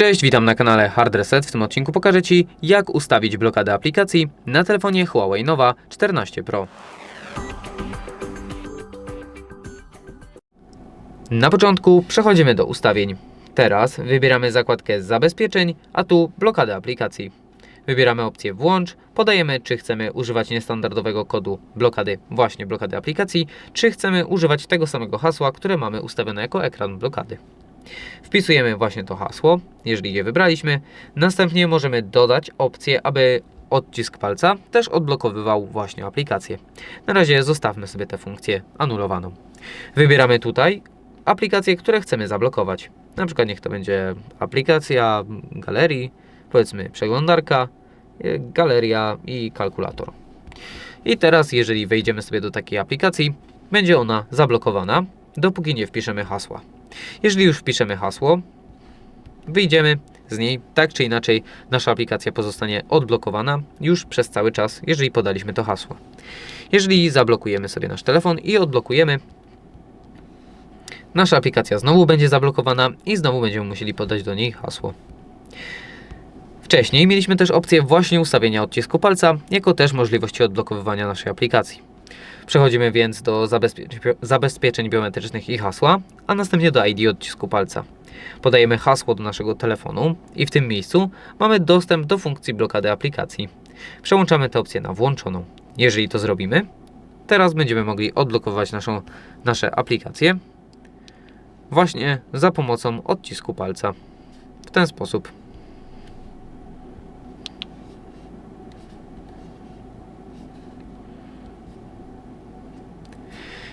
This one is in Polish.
Cześć, witam na kanale Hard Reset. W tym odcinku pokażę Ci, jak ustawić blokadę aplikacji na telefonie Huawei Nova 14 Pro. Na początku przechodzimy do ustawień. Teraz wybieramy zakładkę zabezpieczeń, a tu blokadę aplikacji. Wybieramy opcję włącz, podajemy czy chcemy używać niestandardowego kodu blokady, właśnie blokady aplikacji, czy chcemy używać tego samego hasła, które mamy ustawione jako ekran blokady. Wpisujemy właśnie to hasło, jeżeli je wybraliśmy. Następnie możemy dodać opcję, aby odcisk palca też odblokowywał właśnie aplikację. Na razie zostawmy sobie tę funkcję anulowaną. Wybieramy tutaj aplikacje, które chcemy zablokować. Na przykład niech to będzie aplikacja galerii, powiedzmy przeglądarka, y, galeria i kalkulator. I teraz, jeżeli wejdziemy sobie do takiej aplikacji, będzie ona zablokowana, dopóki nie wpiszemy hasła. Jeżeli już wpiszemy hasło, wyjdziemy z niej, tak czy inaczej nasza aplikacja pozostanie odblokowana już przez cały czas, jeżeli podaliśmy to hasło. Jeżeli zablokujemy sobie nasz telefon i odblokujemy, nasza aplikacja znowu będzie zablokowana i znowu będziemy musieli podać do niej hasło. Wcześniej mieliśmy też opcję właśnie ustawienia odcisku palca, jako też możliwości odblokowywania naszej aplikacji. Przechodzimy więc do zabezpie- zabezpieczeń biometrycznych i hasła, a następnie do ID odcisku palca. Podajemy hasło do naszego telefonu i w tym miejscu mamy dostęp do funkcji blokady aplikacji. Przełączamy tę opcję na włączoną. Jeżeli to zrobimy, teraz będziemy mogli odblokować naszą, nasze aplikacje właśnie za pomocą odcisku palca. W ten sposób.